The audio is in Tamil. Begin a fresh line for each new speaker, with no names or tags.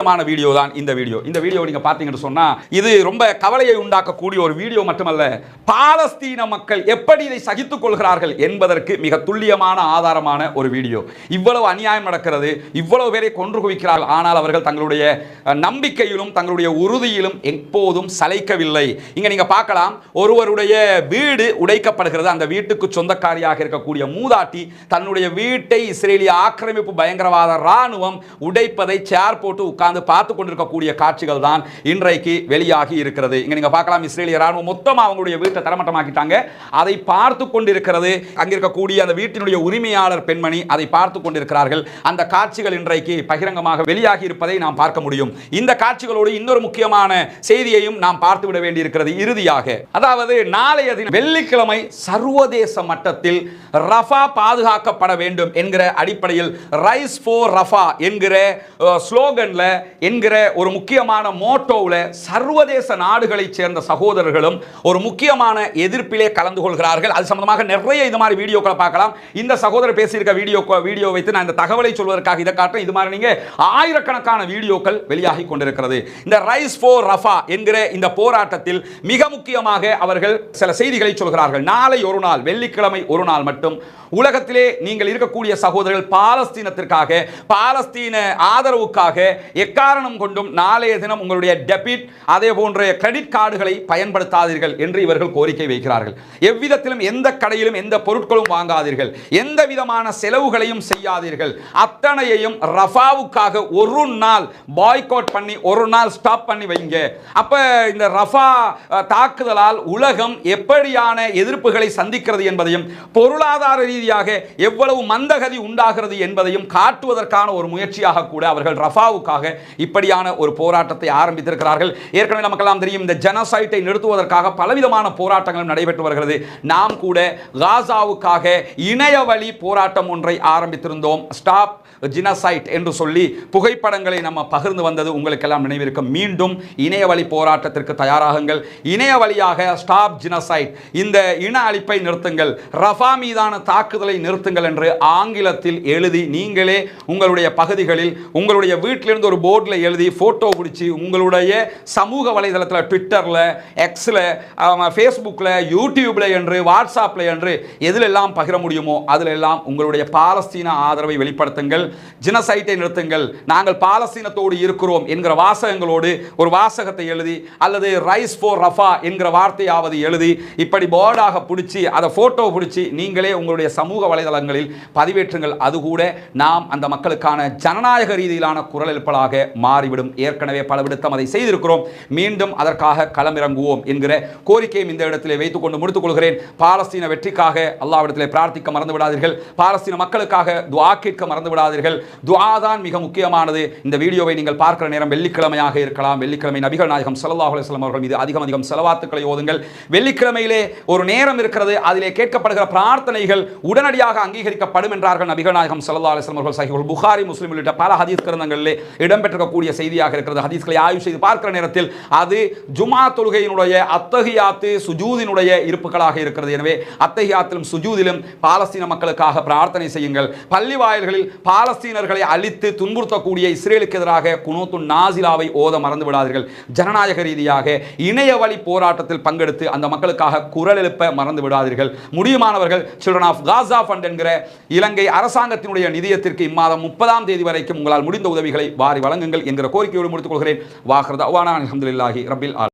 முக்கியமான வீடியோ தான் இந்த வீடியோ இந்த வீடியோ நீங்க பாத்தீங்கன்னு சொன்னா இது ரொம்ப கவலையை உண்டாக்கக்கூடிய ஒரு வீடியோ மட்டுமல்ல பாலஸ்தீன மக்கள் எப்படி இதை சகித்துக் கொள்கிறார்கள் என்பதற்கு மிக துல்லியமான ஆதாரமான ஒரு வீடியோ இவ்வளவு அநியாயம் நடக்கிறது இவ்வளவு பேரை கொன்று குவிக்கிறார்கள். ஆனால் அவர்கள் தங்களுடைய நம்பிக்கையிலும் தங்களுடைய உறுதியிலும் எப்போதும் சளைக்கவில்லை. இங்க நீங்க பார்க்கலாம் ஒருவருடைய வீடு உடைக்கப்படுகிறது. அந்த வீட்டுக்கு சொந்தக்காரியாக இருக்கக்கூடிய மூதாட்டி தன்னுடைய வீட்டை இஸ்ரேலிய ஆக்கிரமிப்பு பயங்கரவாத இராணுவம் உடைப்பதை சேர் போட்டு உட்கார் உட்கார்ந்து பார்த்து கொண்டிருக்கக்கூடிய காட்சிகள் தான் இன்றைக்கு வெளியாகி இருக்கிறது. இங்கே நீங்கள் பார்க்கலாம் இஸ்ரேலிய ராணுவம் மொத்தமாக அவங்களுடைய வீட்டை தரமட்டமாக்கிட்டாங்க. அதை பார்த்து கொண்டிருக்கிறது அங்கிருக்கக்கூடிய அந்த வீட்டினுடைய உரிமையாளர் பெண்மணி அதை பார்த்து கொண்டிருக்கிறார்கள். அந்த காட்சிகள் இன்றைக்கு பகிரங்கமாக வெளியாகி இருப்பதை நாம் பார்க்க முடியும். இந்த காட்சிகளோடு இன்னொரு முக்கியமான செய்தியையும் நாம் பார்த்து விட வேண்டியிருக்கிறது இறுதியாக. அதாவது நாளைய தினம் வெள்ளிக்கிழமை சர்வதேச மட்டத்தில் ரஃபா பாதுகாக்கப்பட வேண்டும் என்கிற அடிப்படையில் ரைஸ் ஃபோர் ரஃபா என்கிற ஸ்லோகனில் என்கிற ஒரு முக்கியமான மோட்டோவில் சர்வதேச நாடுகளைச் சேர்ந்த சகோதரர்களும் ஒரு முக்கியமான எதிர்ப்பிலே கலந்து கொள்கிறார்கள். அது சம்பந்தமாக நிறைய இது மாதிரி வீடியோக்களை பார்க்கலாம். இந்த சகோதரர் பேசியிருக்க வீடியோ வீடியோ வைத்து நான் இந்த தகவலை சொல்வதற்காக இதை காட்டுறேன். இது மாதிரி நீங்கள் ஆயிரக்கணக்கான வீடியோக்கள் வெளியாகி கொண்டிருக்கிறது. இந்த ரைஸ் ஃபோர் ரஃபா என்கிற இந்த போராட்டத்தில் மிக முக்கியமாக அவர்கள் சில செய்திகளை சொல்கிறார்கள். நாளை ஒரு நாள் வெள்ளிக்கிழமை ஒரு நாள் மட்டும். உலகத்திலே நீங்கள் இருக்கக்கூடிய சகோதரர்கள் பாலஸ்தீனத்திற்காக பாலஸ்தீன ஆதரவுக்காக எக்காரணம் கொண்டும் நாளைய தினம் உங்களுடைய டெபிட் அதே போன்ற கிரெடிட் கார்டுகளை பயன்படுத்தாதீர்கள் என்று இவர்கள் கோரிக்கை வைக்கிறார்கள். எவ்விதத்திலும் எந்த கடையிலும் எந்த பொருட்களும் வாங்காதீர்கள். எந்த விதமான செலவுகளையும் செய்யாதீர்கள். அத்தனையையும் ரஃபாவுக்காக ஒரு நாள் பாய்காட் பண்ணி ஒரு நாள் ஸ்டாப் பண்ணி வைங்க. அப்ப இந்த ரஃபா தாக்குதலால் உலகம் எப்படியான எதிர்ப்புகளை சந்திக்கிறது என்பதையும் பொருளாதார ரீதியாக எவ்வளவு மந்தகதி உண்டாகிறது என்பதையும் காட்டுவதற்கான ஒரு முயற்சியாக கூட அவர்கள் ரஃபாவுக்காக இப்படியான ஒரு போராட்டத்தை ஆரம்பித்திருக்கிறார்கள். ஏற்கனவே நமக்கெல்லாம் தெரியும் இந்த ஜனசைட்டை நிறுத்துவதற்காக பலவிதமான போராட்டங்களும் நடைபெற்று வருகிறது. நாம் கூட காசாவுக்காக இணையவழி போராட்டம் ஒன்றை ஆரம்பித்திருந்தோம். ஸ்டாப் ஜினசைட் என்று சொல்லி புகைப்படங்களை நம்ம பகிர்ந்து வந்தது உங்களுக்கெல்லாம் நினைவிருக்கும். மீண்டும் இணையவழி போராட்டத்திற்கு தயாராகுங்கள். இணைய வழியாக ஸ்டாப் ஜினசைட் இந்த இன அழிப்பை நிறுத்துங்கள். ரஃபா மீதான தாக்குதலை நிறுத்துங்கள் என்று ஆங்கிலத்தில் எழுதி நீங்களே உங்களுடைய பகுதிகளில் உங்களுடைய வீட்டிலிருந்து ஒரு போர்டில் எழுதி ஃபோட்டோ பிடிச்சி உங்களுடைய சமூக வலைதளத்தில் ட்விட்டரில் எக்ஸில் ஃபேஸ்புக்கில் யூடியூப்பில் என்று வாட்ஸ்அப்பில் என்று எதிலெல்லாம் பகிர முடியுமோ அதிலெல்லாம் உங்களுடைய பாலஸ்தீன ஆதரவை வெளிப்படுத்துங்கள் ஜினசைட்டை நிறுத்துங்கள். நாங்கள் பாலஸ்தீனத்தோடு இருக்கிறோம் என்கிற வாசகங்களோடு ஒரு வாசகத்தை எழுதி அல்லது ரைஸ் ஃபோர் ரஃபா என்கிற வார்த்தையாவது எழுதி இப்படி போர்டாக பிடிச்சி அதை ஃபோட்டோ பிடிச்சி நீங்களே உங்களுடைய சமூக வலைதளங்களில் பதிவேற்றுங்கள். அது கூட நாம் அந்த மக்களுக்கான ஜனநாயக ரீதியிலான குரல் எழுப்பலாக மாறிவிடும். ஏற்கனவே பலவிடுத்தம் அதை செய்திருக்கிறோம். மீண்டும் அதற்காக களமிறங்குவோம் என்கிற கோரிக்கையும் இந்த இடத்திலே வைத்துக் கொண்டு முடித்துக் கொள்கிறேன் பாலஸ்தீன வெற்றிக்காக அல்லாவிடத்திலே பிரார்த்திக்க மறந்து விடாதீர்கள் பாலஸ்தீன மக்களுக்காக துவா கேட்க மறந்து விடாதீர்கள் துவா தான் மிக முக்கியமானது. இந்த வீடியோவை நீங்கள் பார்க்கிற நேரம் வெள்ளிக்கிழமையாக இருக்கலாம். வெள்ளிக்கிழமை நபிகள் நாயகம் சல்லாஹ் அலுவலம் அவர்கள் மீது அதிகம் அதிகம் செலவாத்துக்களை ஓதுங்கள். வெள்ளிக்கிழமையிலே ஒரு நேரம் இருக்கிறது. அதிலே கேட்கப்படுகிற பிரார்த்தனைகள் உடனடியாக அங்கீகரிக்கப்படும் என்றார்கள் நபிகள் நாயகம் சல்லா அலுவலம் அவர்கள். சஹீஹுல் புகாரி முஸ்லீம் உள்ளிட்ட பல ஹதீஸ் கிரந்தங்களிலே இடம்பெற்றிருக்கக்கூடிய செய்தியாக இருக்கிறது. ஹதீஸ்களை ஆய்வு செய்து பார்க்கிற நேரத்தில் அது ஜுமா தொழுகையினுடைய அத்தகையாத்து சுஜூதினுடைய இருப்புகளாக இருக்கிறது. எனவே அத்தகையாத்திலும் சுஜூதிலும் பாலஸ்தீன மக்களுக்காக பிரார்த்தனை செய்யுங்கள். பள்ளி வாயில்களில் பாலஸ்தீனர்களை அழித்து துன்புறுத்தக்கூடிய இஸ்ரேலுக்கு எதிராக குனோத்து நாசிலாவை ஓத மறந்து விடாதீர்கள். ஜனநாயக ரீதியாக இணைய வழி போராட்டத்தில் பங்கெடுத்து அந்த மக்களுக்காக குரல் எழுப்ப மறந்து விடாதீர்கள். முடியுமானவர்கள் சில்ட்ரன் ஆஃப் காசா ஃபண்ட் என்கிற இலங்கை அரசாங்கத்தினுடைய நிதியத்திற்கு இம்மாதம் முப்பதாம் தேதி வரைக்கும் உங்களால் முடிந்த உதவிகளை வாரி வழங்க வழங்குங்கள் என்கிற கோரிக்கையோடு முடித்துக் கொள்கிறேன். வாஹர் அவானா அலமதுல்லாஹி ரபில் ஆல்